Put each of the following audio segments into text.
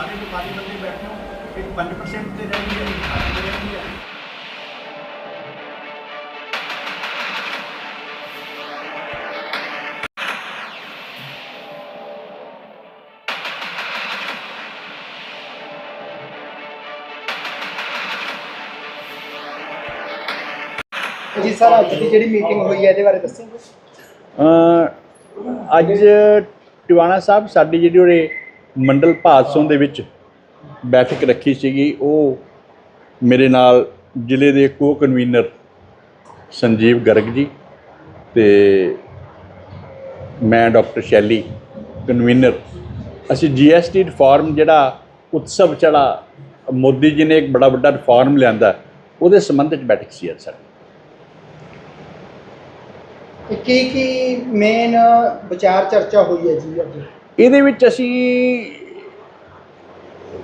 ਸਾਰੇ ਵਪਾਰੀ ਬੰਦੇ ਬੈਠੇ ਹੋ ਇੱਕ 5% ਤੇ ਰਹਿ ਗਈ ਹੈ ਤੇ ਹੈ। ਜੀ ਸਰ ਅੱਜ ਦੀ ਜਿਹੜੀ ਮੀਟਿੰਗ ਹੋਈ ਹੈ ਇਹਦੇ ਬਾਰੇ ਦੱਸੋਗੇ ਅ, ਅੱਜ ਟਿਵਾਣਾ ਸਾਹਿਬ ਸਾਡੀ ਜਿਹੜੀ ਉਰੇ ਮੰਡਲ ਭਾਦਸੋਂ ਦੇ ਵਿੱਚ ਬੈਠਕ ਰੱਖੀ ਸੀਗੀ। ਉਹ ਮੇਰੇ ਨਾਲ ਜ਼ਿਲ੍ਹੇ ਦੇ ਕੋ ਕਨਵੀਨਰ ਸੰਜੀਵ ਗਰਗ ਜੀ ਤੇ ਮੈਂ ਡਾਕਟਰ ਸ਼ੈਲੀ ਕਨਵੀਨਰ। ਅਸੀਂ ਜੀਐਸਟੀ ਰਿਫਾਰਮ ਜਿਹੜਾ ਉਤਸਵ ਚੜਾ, ਮੋਦੀ ਜੀ ਨੇ ਇੱਕ ਬੜਾ ਵੱਡਾ ਰਿਫਾਰਮ ਲਿਆਂਦਾ, ਉਹਦੇ ਸੰਬੰਧ ਵਿੱਚ ਬੈਠਕ ਸੀ ਅੱਜ ਸਾਡੀ। ਕੀ ਕੀ ਮੇਨ ਵਿਚਾਰ ਚਰਚਾ ਹੋਈ ਹੈ ਜੀ ਅੱਜ? ਇਹਦੇ ਵਿੱਚ ਅਸੀਂ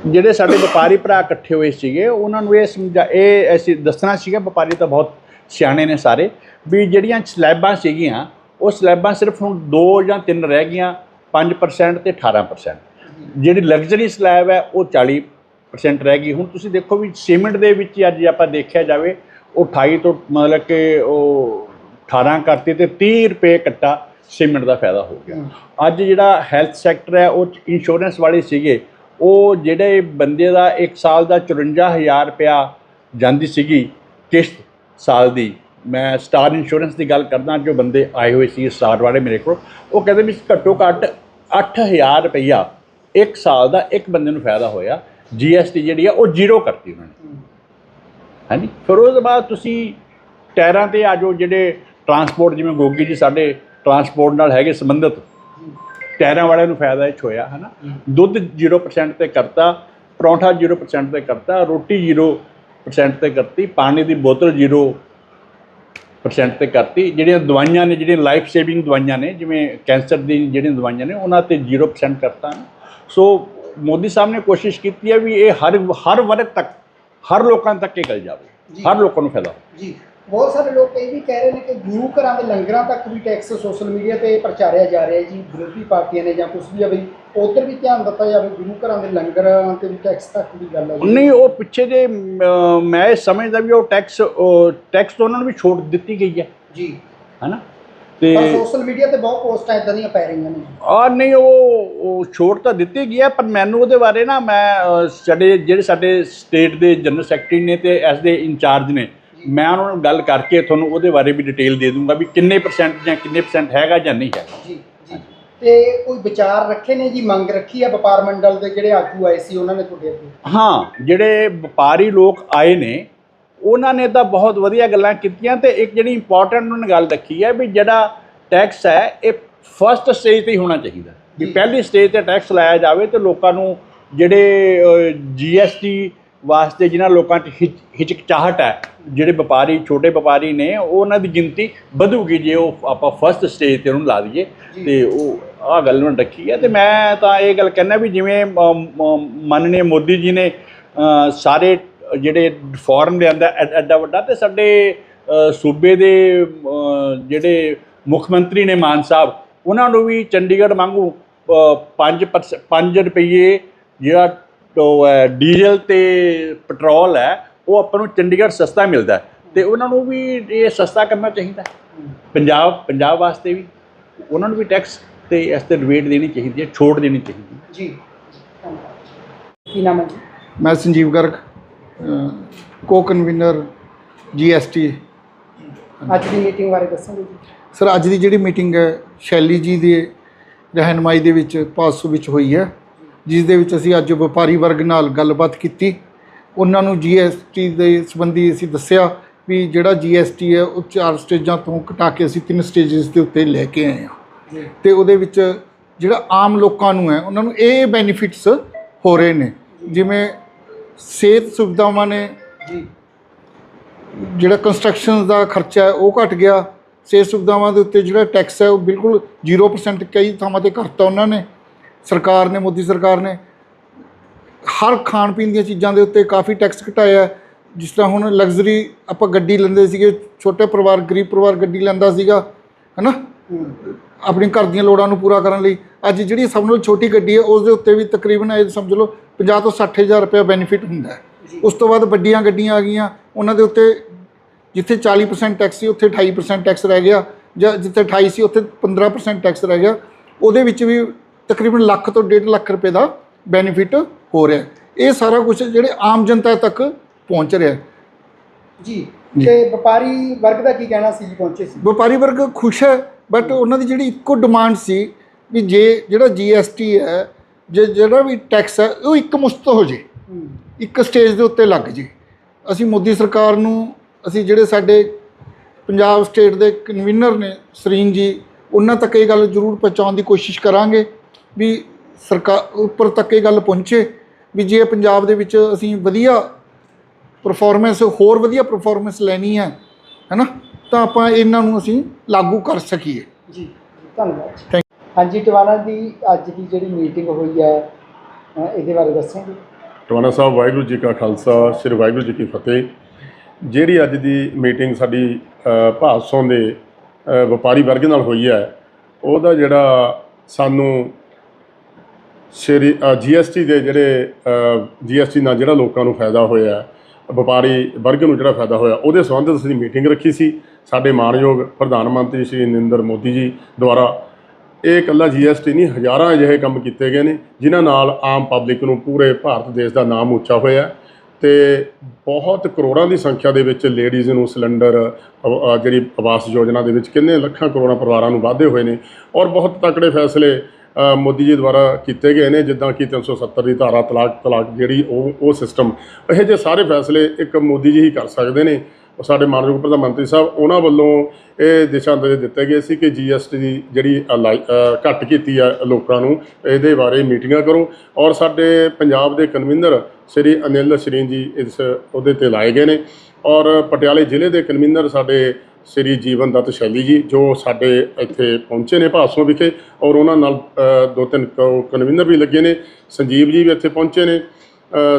ਜਿਹੜੇ ਸਾਡੇ ਵਪਾਰੀ ਭਰਾ ਇਕੱਠੇ ਹੋਏ ਸੀਗੇ, ਉਹਨਾਂ ਨੂੰ ਇਹ ਸਮਝਾ, ਇਹ ਅਸੀਂ ਦੱਸਣਾ ਸੀਗਾ, ਵਪਾਰੀ ਤਾਂ ਬਹੁਤ ਸਿਆਣੇ ਨੇ ਸਾਰੇ, ਵੀ ਜਿਹੜੀਆਂ ਸਲੈਬਾਂ ਸੀਗੀਆਂ, ਉਹ ਸਲੈਬਾਂ ਸਿਰਫ ਹੁਣ 2 ਜਾਂ 3 ਰਹਿ ਗਈਆਂ 5% ਤੇ 18% ਜਿਹੜੀ ਲਗਜ਼ਰੀ ਸਲੈਬ ਹੈ, ਉਹ 40% ਰਹਿ ਗਈ। ਹੁਣ ਤੁਸੀਂ ਦੇਖੋ ਵੀ ਸੀਮੈਂਟ ਦੇ ਵਿੱਚ ਅੱਜ ਆਪਾਂ ਦੇਖਿਆ ਜਾਵੇ, ਉਹ 28 ਤੋਂ ਮਤਲਬ ਕਿ ਉਹ 18 ਕਰਤੀ ਤੇ 30 ਰੁਪਏ ਕੱਟਾ। ਸੀਮੈਂਟ ਦਾ ਫਾਇਦਾ ਹੋ ਗਿਆ। ਅੱਜ ਜਿਹੜਾ ਹੈਲਥ ਸੈਕਟਰ ਹੈ ਉਹ ਇੰਸ਼ੋਰੈਂਸ ਵਾਲੇ ਸੀਗੇ ਉਹ ਜਿਹੜੇ ਬੰਦੇ ਦਾ 1 ਸਾਲ ਦਾ 54000 ਰੁਪਇਆ ਜਾਂਦੀ ਸੀਗੀ ਕਿਸ਼ਤ ਸਾਲ ਦੀ ਮੈਂ ਸਟਾਰ ਇੰਸ਼ੋਰੈਂਸ ਦੀ ਗੱਲ ਕਰਦਾ ਜੋ ਬੰਦੇ ਆਏ ਹੋਏ ਸੀ ਸਟਾਰ ਵਾਲੇ ਮੇਰੇ ਕੋਲ ਉਹ ਕਹਿੰਦੇ ਵੀ ਘੱਟੋ ਘੱਟ 8000 ਰੁਪਇਆ ਇੱਕ ਸਾਲ ਦਾ ਇੱਕ ਬੰਦੇ ਨੂੰ ਫਾਇਦਾ ਹੋਇਆ ਜੀਐਸਟੀ ਜਿਹੜੀ ਆ ਉਹ ਜ਼ੀਰੋ ਕਰਤੀ ਉਹਨਾਂ ਨੇ। ਹਾਂਜੀ? ਫਿਰ ਉਸ ਤੋਂ ਬਾਅਦ ਤੁਸੀਂ ਟਾਇਰਾਂ ਤੇ ਆ ਜਾਓ ਜਿਹੜੇ ਟਰਾਂਸਪੋਰਟ ਜਿਵੇਂ ਗੋਗੀ ਜੀ ਸਾਡੇ ਟਰਾਂਸਪੋਰਟ ਨਾਲ ਹੈਗੇ ਸੰਬੰਧਿਤ ਟਾਇਰਾਂ ਵਾਲਿਆਂ ਨੂੰ ਫਾਇਦਾ ਇਹ ਹੋਇਆ ਹੈ। ਨਾ ਦੁੱਧ 0% ਤੇ ਕਰਤਾ ਪਰੌਂਠਾ 0% ਤੇ ਕਰਤਾ ਰੋਟੀ 0% ਤੇ ਕਰਤੀ ਪਾਣੀ ਦੀ ਬੋਤਲ 0% ਤੇ ਕਰਤੀ। ਜਿਹੜੀਆਂ ਦਵਾਈਆਂ ਨੇ ਜਿਹੜੀਆਂ ਲਾਈਫ ਸੇਵਿੰਗ ਦਵਾਈਆਂ ਨੇ ਜਿਵੇਂ ਕੈਂਸਰ ਦੀ ਜਿਹੜੀਆਂ ਦਵਾਈਆਂ ਨੇ ਉਹਨਾਂ ਤੇ 0% ਕਰਤਾ। ਸੋ ਮੋਦੀ ਸਾਹਿਬ ਨੇ ਕੋਸ਼ਿਸ਼ ਕੀਤੀ ਹੈ ਵੀ ਇਹ ਹਰ ਹਰ ਵਰਗ ਤੱਕ ਹਰ ਲੋਕਾਂ ਤੱਕ ਇਹ ਗੱਲ ਜਾਵੇ। ਹਰ ਲੋਕਾਂ ਨੂੰ ਫਾਇਦਾ ਜੀ। ਬਹੁਤ ਸਾਰੇ ਲੋਕ ਇਹ ਵੀ ਕਹਿ ਰਹੇ ਨੇ ਕਿ ਗੁਰੂ ਘਰਾਂ ਦੇ ਲੰਗਰਾਂ ਤੱਕ ਵੀ ਟੈਕਸ ਸੋਸ਼ਲ ਮੀਡੀਆ ਤੇ ਪ੍ਰਚਾਰਿਆ ਜਾ ਰਿਹਾ ਜੀ ਵਿਰੋਧੀ ਪਾਰਟੀਆਂ ਨੇ ਜਾਂ ਕੁਝ ਵੀ ਆ ਵੀ ਉਧਰ ਵੀ ਧਿਆਨ ਦਿੱਤਾ ਜਾਵੇ ਗੁਰੂ ਘਰਾਂ ਦੇ ਲੰਗਰਾਂ ਤੇ ਵੀ ਟੈਕਸ ਤੱਕ ਦੀ ਗੱਲ ਹੈ ਨਹੀਂ ਉਹ ਪਿੱਛੇ ਅਮ, ਮੈਂ ਸਮਝਦਾ ਵੀ ਉਹ ਟੈਕਸ ਟੈਕਸ ਤੋਂ ਉਹਨਾਂ ਨੂੰ ਵੀ ਛੋਟ ਦਿੱਤੀ ਗਈ ਹੈ। ਜੀ। ਹੈਨਾ? ਤੇ ਸੋਸ਼ਲ ਮੀਡੀਆ ਤੇ ਬਹੁਤ ਪੋਸਟਾਂ ਇਦਾਂ ਦੀਆਂ ਪੈ ਰਹੀਆਂ ਨੇ ਆ ਨਹੀਂ ਉਹ ਛੋਟ ਤਾਂ ਦਿੱਤੀ ਗਈ ਹੈ ਪਰ ਮੈਨੂੰ ਉਹਦੇ ਬਾਰੇ ਨਾ ਮੈਂ ਸਾਡੇ ਜਿਹੜੇ ਸਾਡੇ ਸਟੇਟ ਦੇ ਜਨਰਲ ਸੈਕਟਰੀ ਨੇ ਤੇ ਐਸ ਦੇ ਇੰਚਾਰਜ ਨੇ ਮੈਂ ਉਹਨਾਂ ਨਾਲ ਗੱਲ ਕਰਕੇ ਤੁਹਾਨੂੰ ਉਹਦੇ ਬਾਰੇ ਵੀ ਡਿਟੇਲ ਦੇ ਦੂੰਗਾ ਵੀ ਕਿੰਨੇ ਪਰਸੈਂਟ ਜਾਂ ਕਿੰਨੇ ਪਰਸੈਂਟ ਹੈਗਾ ਜਾਂ ਨਹੀਂ ਹੈਗਾ। ਜੀ ਜੀ। ਤੇ ਕੋਈ ਵਿਚਾਰ ਰੱਖੇ ਨੇ ਜੀ ਮੰਗ ਰੱਖੀ ਹੈ ਵਪਾਰ ਮੰਡਲ ਦੇ ਜਿਹੜੇ ਆਗੂ ਆਏ ਸੀ ਉਹਨਾਂ ਨੇ ਤੁਹਾਡੇ ਅੱਗੇ? ਹਾਂ ਜਿਹੜੇ ਵਪਾਰੀ ਲੋਕ ਆਏ ਨੇ ਉਹਨਾਂ ਨੇ ਤਾਂ ਬਹੁਤ ਵਧੀਆ ਗੱਲਾਂ ਕੀਤੀਆਂ ਤੇ ਇੱਕ ਜਿਹੜੀ ਇੰਪੋਰਟੈਂਟ ਉਹਨਾਂ ਨੇ ਗੱਲ ਰੱਖੀ ਹੈ ਵੀ ਜਿਹੜਾ ਟੈਕਸ ਹੈ ਇਹ ਫਸਟ ਸਟੇਜ ਤੇ ਹੀ ਹੋਣਾ ਚਾਹੀਦਾ। ਵੀ ਜੀ। ਪਹਿਲੀ ਸਟੇਜ ਤੇ ਟੈਕਸ ਲਾਇਆ ਜਾਵੇ ਤੇ ਲੋਕਾਂ ਨੂੰ ਜਿਹੜੇ ਜੀਐਸਟੀ ਵਾਸਤੇ ਜਿਨ੍ਹਾਂ ਲੋਕਾਂ 'ਚ ਹਿਚ- ਹਿਚਕਚਾਹਟ ਹੈ ਜਿਹੜੇ ਵਪਾਰੀ ਛੋਟੇ ਵਪਾਰੀ ਨੇ ਉਹ ਉਹਨਾਂ ਦੀ ਗਿਣਤੀ ਵਧੂਗੀ ਜੇ ਉਹ ਆਪਾਂ ਫਸਟ ਸਟੇਜ ਤੇ ਉਹਨੂੰ ਲਾ ਦਈਏ। ਤੇ ਉਹ ਆਹ ਗੱਲ ਨੇ ਰੱਖੀ ਹੈ ਤੇ ਮੈਂ ਤਾਂ ਇਹ ਗੱਲ ਕਹਿੰਦਾ ਵੀ ਜਿਵੇਂ ਮਾਨनीय ਮੋਦੀ ਜੀ ਨੇ ਸਾਰੇ ਜਿਹੜੇ ਫੋਰਨ ਲਿਆਂਦਾ ਐਡਾ ਵੱਡਾ ਤੇ ਸਾਡੇ ਸੂਬੇ ਦੇ ਜਿਹੜੇ ਮੁੱਖ ਮੰਤਰੀ ਨੇ ਮਾਨ ਸਾਹਿਬ ਉਹਨਾਂ ਨੂੰ ਵੀ ਚੰਡੀਗੜ੍ਹ ਵਾਂਗੂ 5 5 ਰੁਪਏ ਜਿਹੜਾ ਡੀਜ਼ਲ ਤੇ ਪੈਟਰੋਲ ਹੈ ਉਹ ਆਪਾਂ ਨੂੰ ਚੰਡੀਗੜ੍ਹ ਸਸਤਾ ਮਿਲਦਾ ਹੈ। ਤੇ ਉਹਨਾਂ ਨੂੰ ਵੀ ਇਹ ਸਸਤਾ ਕਰਨਾ ਚਾਹੀਦਾ ਹੈ। ਪੰਜਾਬ ਪੰਜਾਬ ਵਾਸਤੇ ਵੀ ਉਹਨਾਂ ਨੂੰ ਵੀ ਟੈਕਸ ਤੇ ਇਸ ਤੇ ਰਿਬੇਟ ਦੇਣੀ ਚਾਹੀਦੀ ਹੈ ਛੋਟ ਦੇਣੀ ਚਾਹੀਦੀ ਹੈ। ਜੀ ਧੰਨਵਾਦ। ਕੀ ਨਾਮ ਹੈ ਜੀ? ਮੈਂ ਸੰਜੀਵ ਗਰਗ ਕੋ ਕਨਵੀਨਰ ਜੀਐਸਟੀ ਅੱਜ ਦੀ ਮੀਟਿੰਗ ਬਾਰੇ ਦੱਸੋਗੇ ਜੀ? ਸਰ ਅੱਜ ਦੀ ਜਿਹੜੀ ਮੀਟਿੰਗ ਹੈ ਸ਼ੈਲੀ ਜੀ ਦੀ ਰਹਿਨਮਾਈ ਦੇ ਵਿੱਚ ਪਾਸੋ ਵਿੱਚ ਹੋਈ ਹੈ। ਜਿਸ ਦੇ ਵਿੱਚ ਅਸੀਂ ਅੱਜ ਵਪਾਰੀ ਵਰਗ ਨਾਲ ਗੱਲਬਾਤ ਕੀਤੀ। ਉਹਨਾਂ ਨੂੰ ਜੀਐਸਟੀ ਦੇ ਸੰਬੰਧੀ ਅਸੀਂ ਦੱਸਿਆ ਵੀ ਜਿਹੜਾ ਜੀਐਸਟੀ ਹੈ ਉਹ ਚਾਰ ਸਟੇਜਾਂ ਤੋਂ ਘਟਾ ਕੇ ਅਸੀਂ ਤਿੰਨ ਸਟੇਜਸ ਦੇ ਉੱਤੇ ਲੈ ਕੇ ਆਏ ਹਾਂ। ਤੇ ਉਹਦੇ ਵਿੱਚ ਜਿਹੜਾ ਆਮ ਲੋਕਾਂ ਨੂੰ ਹੈ ਉਹਨਾਂ ਨੂੰ ਇਹ ਬੈਨੀਫਿਟਸ ਹੋ ਰਹੇ ਨੇ। ਜਿਵੇਂ ਸਿਹਤ ਸੁਵਿਧਾਵਾਂ ਨੇ ਜੀ। ਜਿਹੜਾ ਕੰਸਟਰਕਸ਼ਨ ਦਾ ਖਰਚਾ ਹੈ ਉਹ ਘਟ ਗਿਆ। ਸਿਹਤ ਸੁਵਿਧਾਵਾਂ ਦੇ ਉੱਤੇ ਜਿਹੜਾ ਟੈਕਸ ਹੈ ਉਹ ਬਿਲਕੁਲ 0% ਕਈ ਥਾਵਾਂ ਤੇ ਕਰਤਾ ਉਹਨਾਂ ਨੇ। ਸਰਕਾਰ ਨੇ ਮੋਦੀ ਸਰਕਾਰ ਨੇ ਹਰ ਖਾਣ ਪੀਣ ਦੀਆਂ ਚੀਜ਼ਾਂ ਦੇ ਉੱਤੇ ਕਾਫੀ ਟੈਕਸ ਘਟਾਇਆ। ਜਿਸ ਤਰ੍ਹਾਂ ਹੁਣ ਲਗਜ਼ਰੀ ਆਪਾਂ ਗੱਡੀ ਲੈਂਦੇ ਸੀਗੇ ਛੋਟੇ ਪਰਿਵਾਰ ਗਰੀਬ ਪਰਿਵਾਰ ਗੱਡੀ ਲੈਂਦਾ ਸੀਗਾ ਹਨਾ? ਆਪਣੀ ਘਰ ਦੀਆਂ ਲੋੜਾਂ ਨੂੰ ਪੂਰਾ ਕਰਨ ਲਈ। ਅੱਜ ਜਿਹੜੀ ਸਭ ਨਾਲੋਂ ਛੋਟੀ ਗੱਡੀ ਹੈ ਉਸ ਦੇ ਉੱਤੇ ਵੀ ਤਕਰੀਬਨ ਇਹ ਸਮਝ ਲਓ 50 ਤੋਂ 60000 ਰੁਪਏ ਬੈਨੀਫਿਟ ਹੁੰਦਾ ਹੈ। ਉਸ ਤੋਂ ਬਾਅਦ ਵੱਡੀਆਂ ਗੱਡੀਆਂ ਆ ਗਈਆਂ ਉਹਨਾਂ ਦੇ ਉੱਤੇ ਜਿੱਥੇ 40% ਟੈਕਸ ਸੀ ਉੱਥੇ 28% ਟੈਕਸ ਰਹਿ ਗਿਆ ਜਾਂ ਜਿੱਥੇ 28 ਸੀ ਉੱਥੇ 15% ਟੈਕਸ ਰਹਿ ਗਿਆ। ਉਹਦੇ ਵਿੱਚ ਵੀ ਤਕਰੀਬਨ ਲੱਖ ਤੋਂ 1.5 ਲੱਖ ਰੁਪਏ ਦਾ ਬੈਨੀਫਿਟ ਹੋ ਰਿਹਾ ਹੈ। ਇਹ ਸਾਰਾ ਕੁਝ ਜਿਹੜੇ ਆਮ ਜਨਤਾ ਤੱਕ ਪਹੁੰਚ ਰਿਹਾ ਹੈ। ਜੀ ਤੇ ਵਪਾਰੀ ਵਰਗ ਦਾ ਕੀ ਕਹਿਣਾ ਸੀ ਜੀ ਪਹੁੰਚੇ ਸੀ? ਵਪਾਰੀ ਵਰਗ ਖੁਸ਼ ਹੈ ਬਟ ਉਹਨਾਂ ਦੀ ਜਿਹੜੀ ਇੱਕੋ ਡਿਮਾਂਡ ਸੀ ਵੀ ਜੇ ਜਿਹੜਾ ਜੀਐਸਟੀ ਹੈ ਜੇ ਜਿਹੜਾ ਵੀ ਟੈਕਸ ਹੈ ਉਹ ਇੱਕ ਮੁਸਤ ਹੋ ਜੇ। ਇੱਕ ਸਟੇਜ ਦੇ ਉੱਤੇ ਲੱਗ ਜੇ। ਅਸੀਂ ਮੋਦੀ ਸਰਕਾਰ ਨੂੰ ਅਸੀਂ ਜਿਹੜੇ ਸਾਡੇ ਪੰਜਾਬ ਸਟੇਟ ਦੇ ਕਨਵੀਨਰ ਨੇ ਸਰੀਨ ਜੀ ਉਹਨਾਂ ਤੱਕ ਇਹ ਗੱਲ ਜ਼ਰੂਰ ਪਹੁੰਚਾਉਣ ਦੀ ਕੋਸ਼ਿਸ਼ ਕਰਾਂਗੇ। ਵੀ ਸਰਕਾਰ ਉੱਪਰ ਤੱਕ ਇਹ ਗੱਲ ਪਹੁੰਚੇ ਵੀ ਜੇ ਪੰਜਾਬ ਦੇ ਵਿੱਚ ਅਸੀਂ ਵਧੀਆ ਪਰਫਾਰਮੈਂਸ ਹੋਰ ਵਧੀਆ ਪਰਫਾਰਮੈਂਸ ਲੈਣੀ ਹੈ ਹੈਨਾ ਤਾਂ ਆਪਾਂ ਇਹਨਾਂ ਨੂੰ ਅਸੀਂ ਲਾਗੂ ਕਰ ਸਕੀਏ। ਜੀ ਧੰਨਵਾਦ ਹਾਂਜੀ ਟਿਵਾਣਾ ਦੀ ਅੱਜ ਦੀ ਜਿਹੜੀ ਮੀਟਿੰਗ ਹੋਈ ਹੈ ਇਹਦੇ ਬਾਰੇ ਦੱਸੋਗੇ? ਟਵਾਣਾ ਸਾਹਿਬ ਵਾਹਿਗੁਰੂ ਜੀ ਕਾ ਖਾਲਸਾ ਸ੍ਰੀ ਵਾਹਿਗੁਰੂ ਜੀ ਕੀ ਫਤਿਹ। ਜਿਹੜੀ ਅੱਜ ਦੀ ਮੀਟਿੰਗ ਸਾਡੀ ਅ, ਭਾਦਸੋਂ ਦੇ ਵਪਾਰੀ ਵਰਗ ਨਾਲ ਹੋਈ ਹੈ ਉਹਦਾ ਜਿਹੜਾ ਸਾਨੂੰ ਸ਼੍ਰੀ ਜੀਐਸਟੀ ਦੇ ਜਿਹੜੇ ਜੀਐਸਟੀ ਨਾਲ ਜਿਹੜਾ ਲੋਕਾਂ ਨੂੰ ਫਾਇਦਾ ਹੋਇਆ, ਵਪਾਰੀ ਵਰਗ ਨੂੰ ਜਿਹੜਾ ਫਾਇਦਾ ਹੋਇਆ, ਉਹਦੇ ਸੰਬੰਧ ਵਿੱਚ ਅਸੀਂ ਮੀਟਿੰਗ ਰੱਖੀ ਸੀ। ਸਾਡੇ ਮਾਨਯੋਗ ਪ੍ਰਧਾਨ ਮੰਤਰੀ ਸ਼੍ਰੀ ਨਰਿੰਦਰ ਮੋਦੀ ਜੀ ਦੁਆਰਾ ਇਹ ਇਕੱਲਾ ਜੀਐਸਟੀ ਨਹੀਂ, ਹਜ਼ਾਰਾਂ ਅਜਿਹੇ ਕੰਮ ਕੀਤੇ ਗਏ ਨੇ, ਜਿਨ੍ਹਾਂ ਨਾਲ ਆਮ ਪਬਲਿਕ ਨੂੰ ਪੂਰੇ ਭਾਰਤ ਦੇਸ਼ ਦਾ ਨਾਮ ਉੱਚਾ ਹੋਇਆ ਤੇ ਬਹੁਤ ਕਰੋੜਾਂ ਦੀ ਸੰਖਿਆ ਦੇ ਵਿੱਚ ਲੇਡੀਜ਼ ਨੂੰ ਸਿਲੰਡਰ ਜਿਹੜੀ ਆਵਾਸ ਯੋਜਨਾ ਦੇ ਵਿੱਚ ਕਿੰਨੇ ਲੱਖਾਂ ਕਰੋੜਾਂ ਪਰਿਵਾਰਾਂ ਨੂੰ ਵਾਧੇ ਹੋਏ ਨੇ। ਔਰ ਬਹੁਤ ਤਕੜੇ ਫੈਸਲੇ ਮੋਦੀ ਜੀ ਦੁਆਰਾ ਕੀਤੇ ਗਏ ਨੇ, ਜਿੱਦਾਂ ਕਿ 370 ਦੀ ਧਾਰਾ ਤਲਾਕ ਤਲਾਕ ਜਿਹੜੀ ਉਹ ਉਹ ਸਿਸਟਮ ਇਹ ਜਿਹੇ ਸਾਰੇ ਫੈਸਲੇ ਇੱਕ ਮੋਦੀ ਜੀ ਹੀ ਕਰ ਸਕਦੇ ਨੇ। ਸਾਡੇ ਮਾਨਯੋਗ ਪ੍ਰਧਾਨ ਮੰਤਰੀ ਸਾਹਿਬ, ਉਹਨਾਂ ਵੱਲੋਂ ਇਹ ਦਿਸ਼ਾ ਨਿਰਦੇਸ਼ ਦਿੱਤੇ ਗਏ ਸੀ ਕਿ ਜੀਐਸਟੀ ਦੀ ਜਿਹੜੀ ਅਲਾਈ- ਘੱਟ ਕੀਤੀ ਆ ਲੋਕਾਂ ਨੂੰ, ਇਹਦੇ ਬਾਰੇ ਮੀਟਿੰਗਾਂ ਕਰੋ। ਔਰ ਸਾਡੇ ਪੰਜਾਬ ਦੇ ਕਨਵੀਨਰ ਸ੍ਰੀ ਅਨਿਲ ਸ਼ਰੀਨ ਜੀ ਇਸ, ਉਹਦੇ ਤੇ ਲਾਏ ਗਏ ਨੇ। ਔਰ ਪਟਿਆਲੇ ਜ਼ਿਲ੍ਹੇ ਦੇ ਕਨਵੀਨਰ ਸਾਡੇ ਸ੍ਰੀ ਜੀਵਨ ਦੱਤ ਸ਼ੈਲੀ ਜੀ, ਜੋ ਸਾਡੇ ਇੱਥੇ ਪਹੁੰਚੇ ਨੇ ਭਾਸੋਂ ਵਿਖੇ ਔਰ ਉਹਨਾਂ ਨਾਲ ਦੋ ਤਿੰਨ ਕਨਵੀਨਰ ਵੀ ਲੱਗੇ ਨੇ, ਸੰਜੀਵ ਜੀ ਵੀ ਇੱਥੇ ਪਹੁੰਚੇ ਨੇ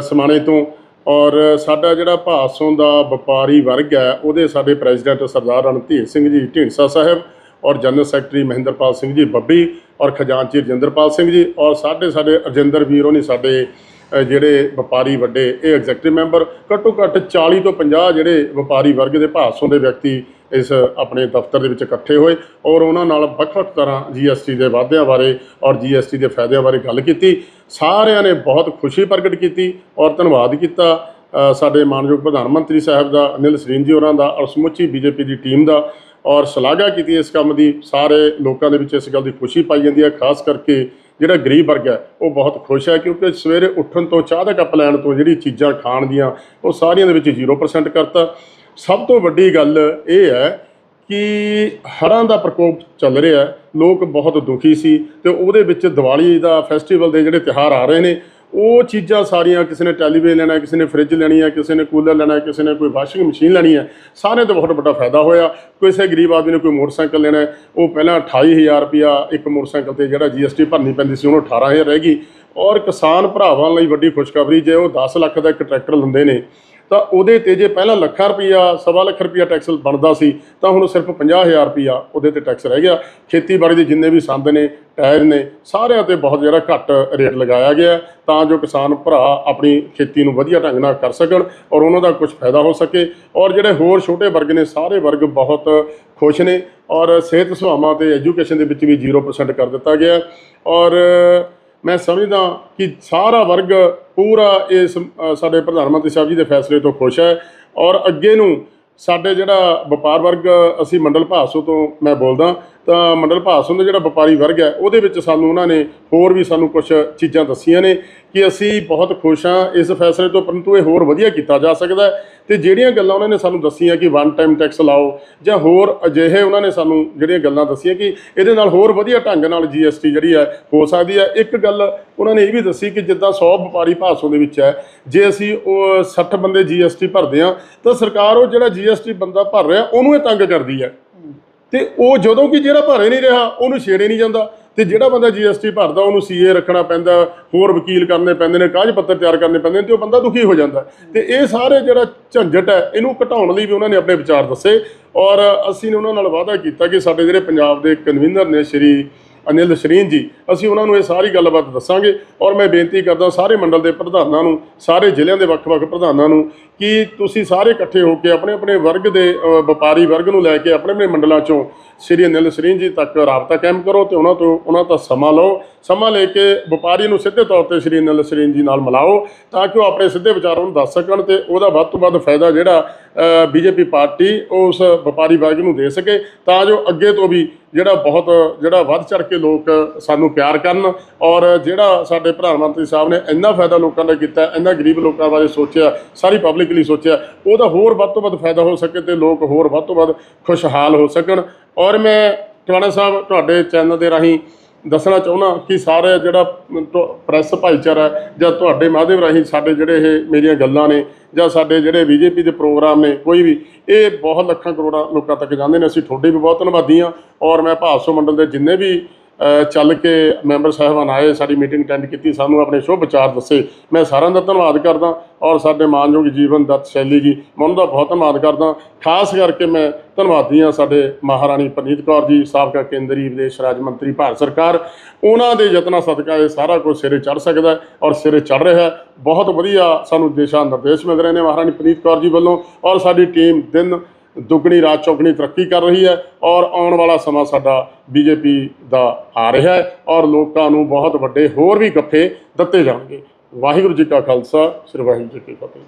ਸਮਾਣੇ ਤੋਂ ਔਰ ਸਾਡਾ ਜਿਹੜਾ ਭਾਸੋਂ ਦਾ ਵਪਾਰੀ ਵਰਗ ਹੈ, ਉਹਦੇ ਸਾਡੇ ਪ੍ਰੈਜ਼ੀਡੈਂਟ ਸਰਦਾਰ ਰਣਧੀਰ ਸਿੰਘ ਜੀ, ਢੀਂਡਸਾ ਸਾਹਿਬ ਔਰ ਜਨਰਲ ਸੈਕਟਰੀ ਮਹਿੰਦਰਪਾਲ ਸਿੰਘ ਜੀ, ਬੱਬੀ ਔਰ ਖਜ਼ਾਨਚੀ ਰਜਿੰਦਰਪਾਲ ਸਿੰਘ ਜੀ ਔਰ ਸਾਡੇ ਸਾਡੇ ਰਜਿੰਦਰ ਵੀਰ ਹੋਣੀ ਸਾਡੇ ਜਿਹੜੇ ਵਪਾਰੀ ਵੱਡੇ, ਇਹ ਐਗਜ਼ੈਕਟਿਵ ਮੈਂਬਰ ਘੱਟੋ ਘੱਟ 40 ਤੋਂ 50 ਜਿਹੜੇ ਵਪਾਰੀ ਵਰਗ ਦੇ ਭਾਸੋਂ ਦੇ ਵਿਅਕਤੀ ਇਸ ਆਪਣੇ ਦਫ਼ਤਰ ਦੇ ਵਿੱਚ ਇਕੱਠੇ ਹੋਏ ਔਰ ਉਹਨਾਂ ਨਾਲ ਵੱਖ-ਵੱਖ ਤਰ੍ਹਾਂ ਜੀਐਸਟੀ ਦੇ ਵਾਧਿਆਂ ਬਾਰੇ ਔਰ ਜੀਐਸਟੀ ਦੇ ਫਾਇਦਿਆਂ ਬਾਰੇ ਗੱਲ ਕੀਤੀ। ਸਾਰਿਆਂ ਨੇ ਬਹੁਤ ਖੁਸ਼ੀ ਪ੍ਰਗਟ ਕੀਤੀ ਔਰ ਧੰਨਵਾਦ ਕੀਤਾ। ਸਾਡੇ ਮਾਨਯੋਗ ਪ੍ਰਧਾਨ ਮੰਤਰੀ ਸਾਹਿਬ ਦਾ, ਅਨਿਲ ਸਰੀਨ ਜੀ ਹੋਰਾਂ ਦਾ ਔਰ ਸਮੁੱਚੀ ਬੀਜੇਪੀ ਦੀ ਟੀਮ ਦਾ ਔਰ ਸ਼ਲਾਘਾ ਕੀਤੀ ਇਸ ਕੰਮ ਦੀ। ਸਾਰੇ ਲੋਕਾਂ ਦੇ ਵਿੱਚ ਇਸ ਗੱਲ ਦੀ ਖੁਸ਼ੀ ਪਾਈ ਜਾਂਦੀ ਹੈ, ਖਾਸ ਕਰਕੇ ਜਿਹੜਾ ਗਰੀਬ ਵਰਗ ਹੈ, ਉਹ ਬਹੁਤ ਖੁਸ਼ ਹੈ ਕਿਉਂਕਿ ਸਵੇਰੇ ਉੱਠਣ ਤੋਂ ਚਾਹ ਦਾ ਕੱਪ ਲੈਣ ਤੋਂ ਜਿਹੜੀ ਚੀਜ਼ਾਂ ਖਾਣ ਦੀਆਂ, ਉਹ ਸਾਰੀਆਂ ਦੇ ਵਿੱਚ 0% ਕਰਤਾ। ਸਭ ਤੋਂ ਵੱਡੀ ਗੱਲ ਇਹ ਹੈ ਕਿ ਹੜ੍ਹਾਂ ਦਾ ਪ੍ਰਕੋਪ ਚੱਲ ਰਿਹਾ ਲੋਕ ਬਹੁਤ ਦੁਖੀ ਸੀ ਤੇ ਉਹਦੇ ਵਿੱਚ ਦੀਵਾਲੀ ਦਾ ਫੈਸਟੀਵਲ ਦੇ ਜਿਹੜੇ ਤਿਉਹਾਰ ਆ ਰਹੇ ਨੇ, ਉਹ ਚੀਜ਼ਾਂ ਸਾਰੀਆਂ ਕਿਸੇ ਨੇ ਟੈਲੀਵਿਜ਼ਨ ਲੈਣਾ ਕਿਸੇ ਨੇ ਫ੍ਰਿਜ ਲੈਣੀ ਹੈ, ਕਿਸੇ ਨੇ ਕੂਲਰ ਲੈਣਾ ਕਿਸੇ ਨੇ ਕੋਈ ਵਾਸ਼ਿੰਗ ਮਸ਼ੀਨ ਲੈਣੀ ਹੈ, ਸਾਰਿਆਂ ਤੋਂ ਬਹੁਤ ਵੱਡਾ ਫਾਇਦਾ ਹੋਇਆ। ਕਿਸੇ ਗਰੀਬ ਆਦਮੀ ਨੇ ਕੋਈ ਮੋਟਰਸਾਈਕਲ ਲੈਣਾ ਉਹ ਪਹਿਲਾਂ 28000 ਰੁਪਿਆ ਇੱਕ ਮੋਟਰਸਾਈਕਲ ਤੇ ਜਿਹੜਾ ਜੀਐਸਟੀ ਭਰਨੀ ਪੈਂਦੀ ਸੀ, ਉਹਨੂੰ 18000 ਰਹਿ ਗਈ। ਔਰ ਕਿਸਾਨ ਭਰਾਵਾਂ ਲਈ ਵੱਡੀ ਖੁਸ਼ਖਬਰੀ ਜੇ ਉਹ 10 ਲੱਖ ਦਾ ਇੱਕ ਟਰੈਕਟਰ ਲੈਂਦੇ ਨੇ ਤਾਂ ਉਹਦੇ ਤੇ ਜੇ ਪਹਿਲਾਂ ਲੱਖਾਂ ਰੁਪਈਆ, ਸਵਾ ਲੱਖ ਰੁਪਈਆ ਟੈਕਸ ਬਣਦਾ ਸੀ, ਤਾਂ ਹੁਣ ਸਿਰਫ 50000 ਰੁਪਈਆ ਉਹਦੇ ਤੇ ਟੈਕਸ ਰਹਿ ਗਿਆ। ਖੇਤੀਬਾੜੀ ਦੇ ਜਿੰਨੇ ਵੀ ਸੰਦ ਨੇ, ਟਾਇਰ ਨੇ, ਸਾਰਿਆਂ ਤੇ ਬਹੁਤ ਜਿਹੜਾ ਘੱਟ ਰੇਟ ਲਗਾਇਆ ਗਿਆ ਤਾਂ ਜੋ ਕਿਸਾਨ ਭਰਾ ਆਪਣੀ ਖੇਤੀ ਨੂੰ ਵਧੀਆ ਢੰਗ ਨਾਲ ਕਰ ਸਕਣ ਔਰ ਉਹਨਾਂ ਦਾ ਕੁਝ ਫਾਇਦਾ ਹੋ ਸਕੇ। ਔਰ ਜਿਹੜੇ ਹੋਰ ਛੋਟੇ ਵਰਗ ਨੇ, ਸਾਰੇ ਵਰਗ ਬਹੁਤ ਖੁਸ਼ ਨੇ ਔਰ ਸਿਹਤ ਸੇਵਾਵਾਂ ਤੇ ਐਜੂਕੇਸ਼ਨ ਦੇ ਵਿੱਚ ਵੀ 0% ਕਰ ਦਿੱਤਾ ਗਿਆ ਔਰ ਮੈਂ ਸਮਝਦਾ ਕਿ ਸਾਰਾ ਵਰਗ ਪੂਰਾ ਇਸ ਸਾਡੇ ਪ੍ਰਧਾਨ ਮੰਤਰੀ ਸਾਹਿਬ ਜੀ ਦੇ ਫੈਸਲੇ ਤੋਂ ਖੁਸ਼ ਹੈ ਔਰ ਅੱਗੇ ਨੂੰ ਸਾਡੇ ਜਿਹੜਾ ਵਪਾਰ ਵਰਗ, ਅਸੀਂ ਮੰਡਲ ਭਾਸੋ ਤੋਂ ਮੈਂ ਬੋਲਦਾ ਤਾਂ ਮੰਡਲ ਭਾਸੋ ਦਾ ਜਿਹੜਾ ਵਪਾਰੀ ਵਰਗ ਹੈ, ਉਹਦੇ ਵਿੱਚ ਸਾਨੂੰ ਉਹਨਾਂ ਨੇ ਹੋਰ ਵੀ ਸਾਨੂੰ ਕੁਝ ਚੀਜ਼ਾਂ ਦੱਸੀਆਂ ਨੇ ਕਿ ਅਸੀਂ ਬਹੁਤ ਖੁਸ਼ ਹਾਂ। ਇਸ ਫੈਸਲੇ ਤੋਂ ਪਰੰਤੂ ਇਹ ਹੋਰ ਵਧੀਆ ਕੀਤਾ ਜਾ ਸਕਦਾ ਹੈ। ਤੇ ਜਿਹੜੀਆਂ ਗੱਲਾਂ ਉਹਨਾਂ ਨੇ ਸਾਨੂੰ ਦੱਸੀਆਂ ਕਿ ਵਨ ਟਾਈਮ ਟੈਕਸ ਲਾਓ ਜਾਂ ਹੋਰ ਅਜਿਹੇ ਉਹਨਾਂ ਨੇ ਸਾਨੂੰ ਜਿਹੜੀਆਂ ਗੱਲਾਂ ਦੱਸੀਆਂ ਕਿ ਇਹਦੇ ਨਾਲ ਹੋਰ ਵਧੀਆ ਢੰਗ ਨਾਲ ਜੀਐਸਟੀ ਜਿਹੜੀ ਹੈ, ਹੋ ਸਕਦੀ ਹੈ। ਇੱਕ ਗੱਲ ਉਹਨਾਂ ਨੇ ਇਹ ਵੀ ਦੱਸੀ ਕਿ ਜਿੱਦਾਂ 100 ਵਪਾਰੀ ਭਾਸੋਂ ਦੇ ਵਿੱਚ ਹੈ, ਜੇ ਅਸੀਂ ਉਹ 60 ਬੰਦੇ ਜੀਐਸਟੀ ਭਰਦੇ ਆ ਤਾਂ ਸਰਕਾਰ ਉਹ ਜਿਹੜਾ ਜੀਐਸਟੀ ਬੰਦਾ ਭਰ ਰਿਹਾ, ਉਹਨੂੰ ਇਹ ਤੰਗ ਕਰਦੀ ਹੈ। ਤੇ ਉਹ ਜਦੋਂ ਕਿ ਜਿਹੜਾ ਭਰੇ ਨਹੀਂ ਰਿਹਾ, ਉਹਨੂੰ ਛੇੜੇ ਨਹੀਂ ਜਾਂਦਾ। ਤੇ ਜਿਹੜਾ ਬੰਦਾ ਜੀਐਸਟੀ ਭਰਦਾ, ਉਹਨੂੰ ਸੀਏ ਰੱਖਣਾ ਪੈਂਦਾ, ਹੋਰ ਵਕੀਲ ਕਰਨੇ ਪੈਂਦੇ ਨੇ, ਕਾਗਜ਼ ਪੱਤਰ ਤਿਆਰ ਕਰਨੇ ਪੈਂਦੇ ਨੇ, ਤੇ ਉਹ ਬੰਦਾ ਦੁਖੀ ਹੋ ਜਾਂਦਾ। ਤੇ ਇਹ ਸਾਰੇ ਜਿਹੜਾ ਝੰਜਟ ਹੈ, ਇਹਨੂੰ ਘਟਾਉਣ ਲਈ ਵੀ ਉਹਨਾਂ ਨੇ ਆਪਣੇ ਵਿਚਾਰ ਦੱਸੇ। ਔਰ ਅਸੀਂ ਨੇ ਉਹਨਾਂ ਨਾਲ ਵਾਅਦਾ ਕੀਤਾ ਕਿ ਸਾਡੇ ਜਿਹੜੇ ਪੰਜਾਬ ਦੇ ਕਨਵੀਨਰ ਨੇ ਸ਼੍ਰੀ ਅਨਿਲ ਸ਼ਰੀਨ ਜੀ, ਅਸੀਂ ਉਹਨਾਂ ਨੂੰ ਇਹ ਸਾਰੀ ਗੱਲਬਾਤ ਦੱਸਾਂਗੇ। ਔਰ ਮੈਂ ਬੇਨਤੀ ਕਰਦਾ, ਸਾਰੇ ਮੰਡਲ ਦੇ ਪ੍ਰਧਾਨਾਂ ਨੂੰ, ਸਾਰੇ ਜ਼ਿਲ੍ਹਿਆਂ ਦੇ ਵੱਖ-ਵੱਖ ਪ੍ਰਧਾਨਾਂ ਨੂੰ ਕਿ ਤੁਸੀਂ ਸਾਰੇ ਇਕੱਠੇ ਹੋ ਕੇ ਆਪਣੇ ਆਪਣੇ ਵਰਗ ਦੇ ਵਪਾਰੀ ਵਰਗ ਨੂੰ ਲੈ ਕੇ ਆਪਣੇ ਆਪਣੇ ਮੰਡਲਾਂ ਚੋਂ ਸ਼੍ਰੀ ਅਨਿਲ ਸ਼ਰੀਨ ਜੀ ਤੱਕ ਰਾਬਤਾ ਕਾਇਮ ਕਰੋ ਤੇ ਉਹਨਾਂ ਤੋਂ, ਉਹਨਾਂ ਦਾ ਸਮਾਂ ਲਓ। ਸਮਾਂ ਲੈ ਕੇ ਵਪਾਰੀ ਨੂੰ ਸਿੱਧੇ ਤੌਰ ਤੇ ਸ਼੍ਰੀ ਅਨਿਲ ਸ਼ਰੀਨ ਜੀ ਨਾਲ ਮਿਲਾਓ ਤਾਂ ਕਿ ਉਹ ਆਪਣੇ ਸਿੱਧੇ ਵਿਚਾਰਾਂ ਨੂੰ ਦੱਸ ਸਕਣ ਤੇ ਉਹਦਾ ਵੱਧ ਤੋਂ ਵੱਧ ਫਾਇਦਾ ਜਿਹੜਾ ਬੀਜੇਪੀ ਪਾਰਟੀ ਉਸ ਵਪਾਰੀ ਵਰਗ ਨੂੰ ਦੇ ਸਕੇ ਤਾਂ ਜੋ ਅੱਗੇ ਤੋਂ ਵੀ ਜਿਹੜਾ ਬਹੁਤ, ਜਿਹੜਾ ਵੱਧ ਚੜ ਕੇ ਲੋਕ ਸਾਨੂੰ ਪਿਆਰ ਕਰਨ ਔਰ ਜਿਹੜਾ ਸਾਡੇ ਪ੍ਰਧਾਨ ਮੰਤਰੀ ਸਾਹਿਬ ਨੇ ਇੰਨਾ ਫਾਇਦਾ ਲੋਕਾਂ ਦਾ ਕੀਤਾ, ਇੰਨਾ ਗਰੀਬ ਲੋਕਾਂ ਬਾਰੇ ਸੋਚਿਆ, ਸਾਰੀ ਪਬਲਿਕ ਲਈ ਸੋਚਿਆ, ਉਹਦਾ ਹੋਰ ਵੱਧ ਤੋਂ ਵੱਧ ਫਾਇਦਾ ਹੋ ਸਕੇ ਤੇ ਲੋਕ ਹੋਰ ਵੱਧ ਤੋਂ ਵੱਧ ਖੁਸ਼ਹਾਲ ਹੋ ਸਕਣ। ਔਰ ਮੈਂ ਟਵਾਣਾ ਸਾਹਿਬ ਤੁਹਾਡੇ ਚੈਨਲ ਦੇ ਰਾਹੀਂ ਦੱਸਣਾ ਚਾਹੁੰਦਾ ਕਿ ਸਾਰੇ ਜਿਹੜਾ ਪ੍ਰੈਸ ਭਾਈਚਾਰਾ ਜਾਂ ਤੁਹਾਡੇ ਮਾਧਿਅਮ ਰਾਹੀਂ ਸਾਡੇ ਜਿਹੜੇ ਇਹ ਮੇਰੀਆਂ ਗੱਲਾਂ ਨੇ ਜਾਂ ਸਾਡੇ ਜਿਹੜੇ ਬੀਜੇਪੀ ਦੇ ਪ੍ਰੋਗਰਾਮ ਨੇ, ਕੋਈ ਵੀ, ਇਹ ਬਹੁਤ ਲੱਖਾਂ ਕਰੋੜਾਂ ਲੋਕਾਂ ਤੱਕ ਜਾਂਦੇ ਨੇ। ਅਸੀਂ ਤੁਹਾਡੇ ਵੀ ਬਹੁਤ ਧੰਨਵਾਦੀ ਹਾਂ। ਔਰ ਮੈਂ ਭਾਸੋ ਮੰਡਲ ਦੇ ਜਿੰਨੇ ਵੀ ਚੱਲ ਕੇ ਮੈਂਬਰ ਸਾਹਿਬਾਨ ਆਏ, ਸਾਡੀ ਮੀਟਿੰਗ ਅਟੈਂਡ ਕੀਤੀ, ਸਾਨੂੰ ਆਪਣੇ ਸ਼ੁਭ ਵਿਚਾਰ ਦੱਸੇ। ਮੈਂ ਸਾਰਿਆਂ ਦਾ ਧੰਨਵਾਦ ਕਰਦਾ ਔਰ ਸਾਡੇ ਮਾਨਯੋਗ ਜੀਵਨ ਦੱਤ ਸ਼ੈਲੀ ਜੀ, ਮੈਂ ਉਹਨਾਂ ਦਾ ਬਹੁਤ ਧੰਨਵਾਦ ਕਰਦਾ। ਖਾਸ ਕਰਕੇ ਮੈਂ ਧੰਨਵਾਦੀ ਹਾਂ ਸਾਡੇ ਮਹਾਰਾਣੀ ਪ੍ਰਨੀਤ ਕੌਰ ਜੀ, ਸਾਬਕਾ ਕੇਂਦਰੀ ਵਿਦੇਸ਼ ਰਾਜ ਮੰਤਰੀ ਭਾਰਤ ਸਰਕਾਰ। ਉਹਨਾਂ ਦੇ ਯਤਨਾਂ ਸਦਕਾ ਇਹ ਸਾਰਾ ਕੁਝ ਸਿਰੇ ਚੜ ਸਕਦਾ ਔਰ ਸਿਰੇ ਚੜ ਰਿਹਾ ਬਹੁਤ ਵਧੀਆ ਸਾਨੂੰ ਦਿਸ਼ਾ ਨਿਰਦੇਸ਼ ਮਿਲ ਰਹੇ ਨੇ ਮਹਾਰਾਣੀ ਪ੍ਰਨੀਤ ਕੌਰ ਜੀ ਵੱਲੋਂ ਔਰ ਸਾਡੀ ਟੀਮ ਦਿਨ ਦੁੱਗਣੀ ਰਾਤ ਚੌਗਣੀ ਤਰੱਕੀ ਕਰ ਰਹੀ ਹੈ ਔਰ ਆਉਣ ਵਾਲਾ ਸਮਾਂ ਸਾਡਾ ਬੀਜੇਪੀ ਦਾ ਆ ਰਿਹਾ ਹੈ ਔਰ ਲੋਕਾਂ ਨੂੰ ਬਹੁਤ ਵੱਡੇ ਹੋਰ ਵੀ ਗੱਫੇ ਦਿੱਤੇ ਜਾਣਗੇ। ਵਾਹਿਗੁਰੂ ਜੀ ਕਾ ਖਾਲਸਾ, ਸ੍ਰੀ ਵਾਹਿਗੁਰੂ ਜੀ ਕੀ ਫਤਿਹ।